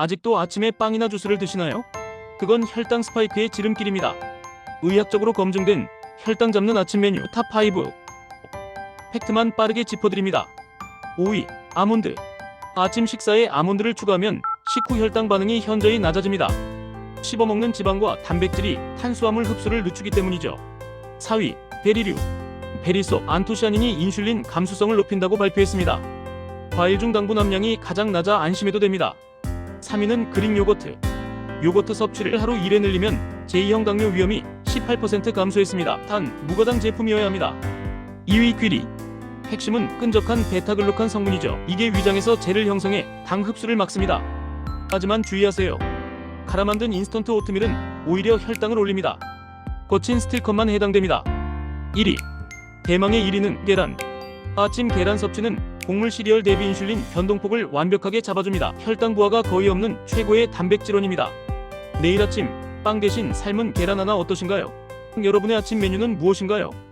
아직도 아침에 빵이나 주스를 드시나요? 그건 혈당 스파이크의 지름길입니다. 의학적으로 검증된 혈당 잡는 아침 메뉴 탑5. 팩트만 빠르게 짚어드립니다. 5위, 아몬드. 아침 식사에 아몬드를 추가하면 식후 혈당 반응이 현저히 낮아집니다. 씹어먹는 지방과 단백질이 탄수화물 흡수를 늦추기 때문이죠. 4위, 베리류. 베리 속 안토시아닌이 인슐린 감수성을 높인다고 발표했습니다. 과일 중 당분 함량이 가장 낮아 안심해도 됩니다. 3위는 그릭 요거트. 요거트 섭취를 하루 1회 늘리면 제2형 당뇨 위험이 18% 감소했습니다. 단 무가당 제품이어야 합니다. 2위 귀리. 핵심은 끈적한 베타글루칸 성분이죠. 이게 위장에서 젤을 형성해 당 흡수를 막습니다. 하지만 주의하세요. 갈아 만든 인스턴트 오트밀은 오히려 혈당을 올립니다. 거친 스틸컷만 해당됩니다. 1위. 대망의 1위는 계란. 아침 계란 섭취는 곡물 시리얼 대비 인슐린 변동폭을 완벽하게 잡아줍니다. 혈당 부하가 거의 없는 최고의 단백질원입니다. 내일 아침 빵 대신 삶은 계란 하나 어떠신가요? 여러분의 아침 메뉴는 무엇인가요?